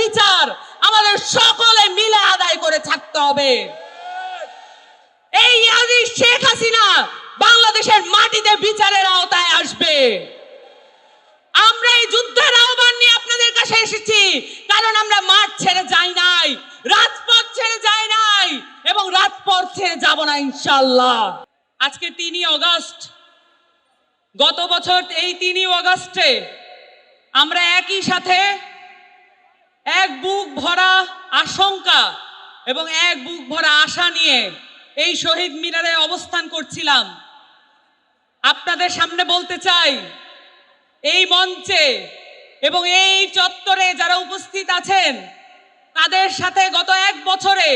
বিচার আমাদের সকলে মিলে আদায় করে থাকতে হবে। এই ইয়াজিদ শেখ হাসিনা বাংলাদেশের মাটিতে বিচারের আওতায় আসবে। আমরা এই যুদ্ধের আহ্বান নিয়ে আপনাদের কাছে এসেছি, কারণ আমরা মাঠ ছেড়ে যাই নাই, রাজপথ ছেড়ে যাই নাই, এবং রাজপথ ছেড়ে যাব না ইনশাল্লাহ আজকে তিনই অগস্ট, গত বছর এই তিনই অগস্টে আমরা একই সাথে এক বুক ভরা আশঙ্কা এবং এক বুক ভরা আশা নিয়ে এই শহীদ মিনারে অবস্থান করছিলাম। আপনাদের সামনে বলতে চাই, এই মঞ্চে এবং এই চত্বরে যারা উপস্থিত আছেন, তাদের সাথে গত এক বছরে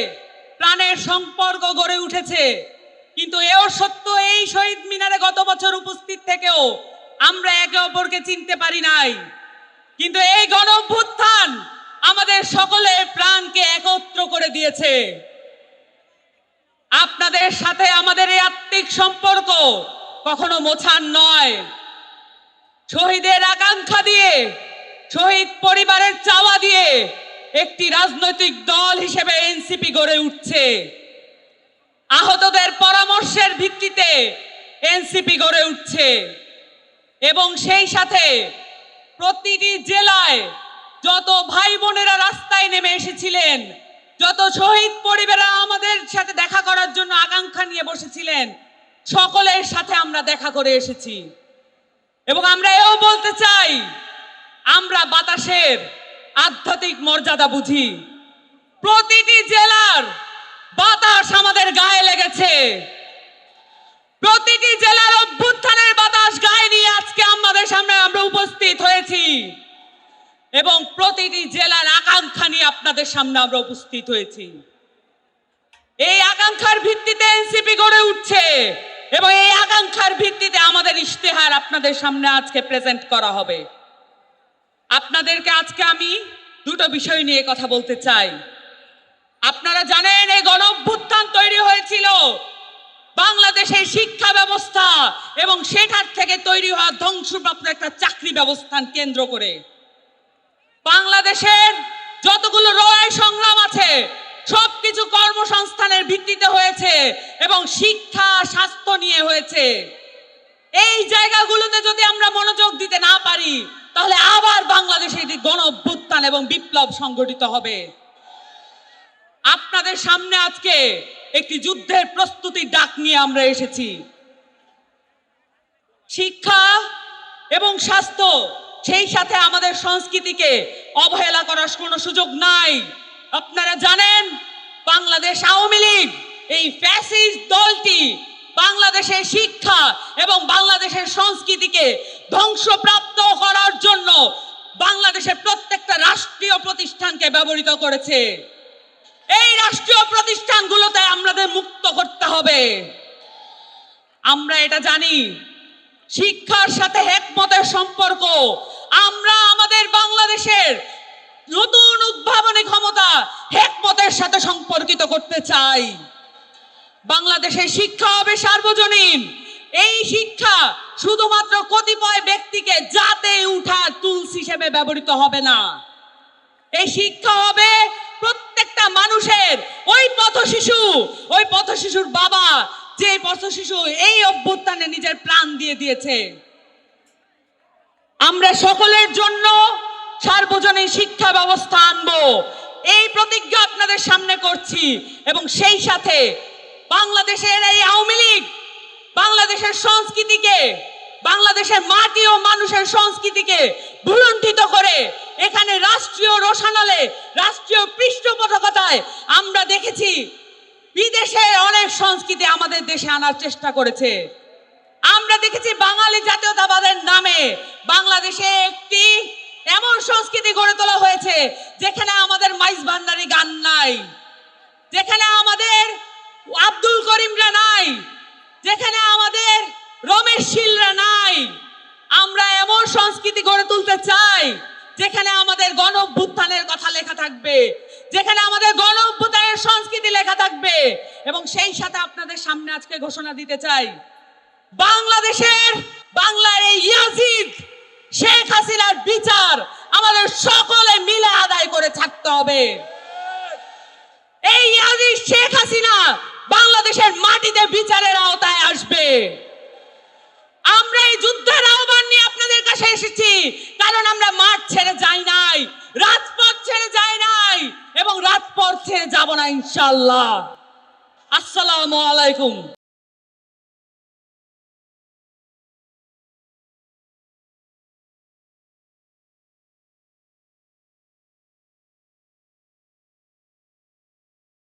প্রাণের সম্পর্ক গড়ে উঠেছে। কিন্তু এও সত্য, এই শহীদ মিনারে গত বছর উপস্থিত থেকেও আমরা একে অপরকে চিনতে পারি নাই। কিন্তু এই গণ আমাদের সকলের প্রাণকে একত্র করে দিয়েছে। আপনাদের সাথে আমাদের এই আত্মিক সম্পর্ক কখনো মোছার নয়। শহীদের আকাঙ্ক্ষা দিয়ে, শহীদ পরিবারের চাওয়া দিয়ে একটি রাজনৈতিক দল হিসেবে এনসিপি গড়ে উঠছে। আহতদের পরামর্শের ভিত্তিতে এনসিপি গড়ে উঠছে। এবং সেই সাথে প্রতিটি জেলায় যত ভাই বোনেরা রাস্তায় নেমে এসেছিলেন, যত শহীদ পরিবাররা আমাদের সাথে দেখা করার জন্য আকাঙ্ক্ষা নিয়ে বসেছিলেন, সকলের সাথে আমরা দেখা করে এসেছি। এবং আমরা এও বলতে চাই, আমরা বাতাসের আধ্যাত্মিক মর্যাদা বুঝি। প্রতিটি জেলার বাতাস আমাদের গায়ে লেগেছে। প্রতিটি জেলার অভ্যুত্থানের বাতাস গায়ে নিয়ে আজকে আমাদের সামনে আমরা উপস্থিত হয়েছি। এবং প্রতিটি জেলার আকাঙ্ক্ষা নিয়ে আপনাদের সামনে আমরা উপস্থিত হয়েছি। এই আকাঙ্ক্ষার ভিত্তিতে এনসিপি গড়ে উঠছে এবং এই আকাঙ্ক্ষার ভিত্তিতে আমাদের ইশতেহার আপনাদের সামনে আজকে প্রেজেন্ট করা হবে। আপনাদেরকে আজকে আমি দুটো বিষয় নিয়ে কথা বলতে চাই। আপনারা জানেন, এই গণ তৈরি হয়েছিল। বাংলাদেশের শিক্ষা ব্যবস্থা এবং সেটার থেকে তৈরি হওয়া ধ্বংসপ্রাপ্ত একটা চাকরি ব্যবস্থান কেন্দ্র করে। বাংলাদেশের যতগুলো লড়াই সংগ্রাম আছে, সবকিছু কর্মসংস্থানের ভিত্তিতে হয়েছে এবং শিক্ষা, স্বাস্থ্য নিয়ে হয়েছে। এই জায়গাগুলোতে যদি আমরা মনোযোগ দিতে না পারি, তাহলে আবার বাংলাদেশে এটি গণ এবং বিপ্লব সংগঠিত হবে। আপনাদের সামনে আজকে একটি যুদ্ধের প্রস্তুতি ডাক নিয়ে আমরা এসেছি। শিক্ষা এবং স্বাস্থ্য সেই সাথে আমাদের সংস্কৃতিকে অবহেলা করার কোনো সুযোগ নাই। আপনারা জানেন, বাংলাদেশ আওয়ামী লীগ, এই ফ্যাসিস্ট দলটি বাংলাদেশের শিক্ষা এবং বাংলাদেশের সংস্কৃতিকে ধ্বংসপ্রাপ্ত করার জন্য বাংলাদেশের প্রত্যেকটা রাষ্ট্রীয় প্রতিষ্ঠানকে ব্যবহৃত করেছে। এই রাষ্ট্রীয় প্রতিষ্ঠানগুলোতে আমাদের মুক্ত করতে হবে। আমরা এটা জানি। শিক্ষার সাথে হেকমতের সম্পর্ক আমরা আমাদের বাংলাদেশের নতুন উদ্ভাবনী ক্ষমতা হেকমতের সাথে সম্পর্কিত করতে চাই। বাংলাদেশের শিক্ষা হবে সার্বজনীন। এই শিক্ষা শুধুমাত্র কতিপয় ব্যক্তিকে জাতে উঠা টুলস হিসেবে ব্যবহৃত হবে না। এই শিক্ষা হবে প্রত্যেকটা মানুষের, ওই পথ শিশু, ওই পথ শিশুর বাবা, যে পথ শিশু এই অভ্যুত্থানে নিজের প্রাণ দিয়ে দিয়েছে। আমরা সকলের জন্য সার্বজনীন শিক্ষা ব্যবস্থা আনব। এই প্রতিজ্ঞা আপনাদের সামনে করছি এবং সেই সাথে বাংলাদেশের এই আওয়ামী লীগ, বাংলাদেশের সংস্কৃতিকে, বাংলাদেশের মাটি ও মানুষের সংস্কৃতিকে ভুলুণ্ঠিত করে এখানে রাষ্ট্রীয় রোশানলে, রাষ্ট্রীয় পৃষ্ঠপোষকতায় আমরা দেখেছি বিদেশে অনেক সংস্কৃতি আমাদের দেশে আনার চেষ্টা করেছে। দেখেছি বাঙালি জাতীয়তাবাদের নামে। বাংলাদেশে একটি এমন সংস্কৃতি গড়ে তোলা হয়েছে, যেখানে আমাদের মাইজ ভান্ডারি গান নাই, যেখানে আমাদের আব্দুল করিমরা নাই, যেখানে আমাদের রমেশ শীলরা নাই। আমরা এমন সংস্কৃতি গড়ে তুলতে চাই, যেখানে আমাদের গণ কথা লেখা থাকবে, যেখানে আমাদের গণ সংস্কৃতি লেখা থাকবে। এবং সেই সাথে আপনাদের সামনে আজকে ঘোষণা দিতে চাই বাংলাদেশের, বাংলার এই ইয়াজিদ, শেখ হাসিনার বিচার আমাদের সকলে মিলে আদায় করে থাকতে হবে। এই ইয়াজিদ শেখ হাসিনা বাংলাদেশের মাটিতে বিচারের আওতায় আসবে। আমরা এই যুদ্ধের আহ্বান নিয়ে আপনাদের কাছে এসেছি, কারণ আমরা মাঠ ছেড়ে যাই নাই, রাজপথ ছেড়ে যাই নাই, এবং রাজপথ ছেড়ে যাব না ইনশাল্লাহ আসসালামু আলাইকুম।